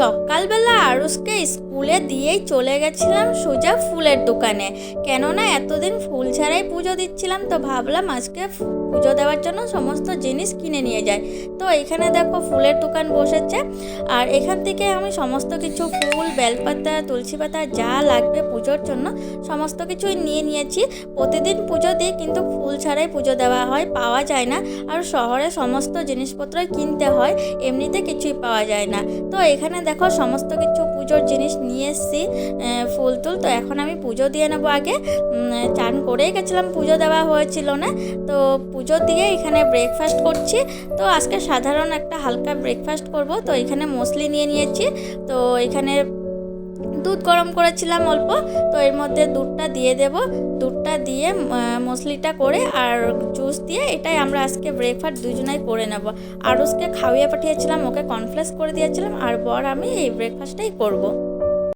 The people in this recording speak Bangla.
সকালবেলা আরুষকে স্কুলে দিয়েই চলে গেছিলাম সোজা ফুলের দোকানে। কেননা এতদিন ফুল ছাড়াই পুজো দিচ্ছিলাম, তো ভাবলাম আজকে পুজো দেওয়ার জন্য সমস্ত জিনিস কিনে নিয়ে যাই। তো এখানে দেখো ফুলের দোকান বসেছে, আর এখান থেকে আমি সমস্ত কিছু ফুল, বেলপাতা, তুলসী পাতা যা লাগবে পুজোর জন্য সমস্ত কিছুই নিয়ে নিয়েছি। প্রতিদিন পুজো দিই, কিন্তু ফুল ছাড়াই পুজো দেওয়া হয়, পাওয়া যায় না। আর শহরে সমস্ত জিনিসপত্রই কিনতে হয়, এমনিতে কিছুই পাওয়া যায় না। তো এখানে দেখো সমস্ত কিছু পুজোর জিনিস নিয়ে এসেছি ফুল টুল। তো এখন আমি পুজো দিয়ে নেব আগে। চান করেই গেছিলাম, পুজো দেওয়া হয়েছিল না। তো পুজো দিয়ে এখানে ব্রেকফাস্ট করছি। তো আজকে সাধারণ একটা হালকা ব্রেকফাস্ট করব। তো এখানে মসলি নিয়ে নিয়েছি। তো এখানে দুধ গরম করেছিলাম অল্প। তো এর মধ্যে দুধটা দিয়ে দেব। দুধটা দিয়ে মছলিটা করে আর জুস দিয়ে এটাই আমরা আজকে ব্রেকফাস্ট দুজনাই করে নেব। আর আরুষকে খাওয়িয়ে পাঠিয়েছিলাম, ওকে কনফ্লেক্স করে দিয়েছিলাম, আর পর আমি এই ব্রেকফাস্টটাই করব।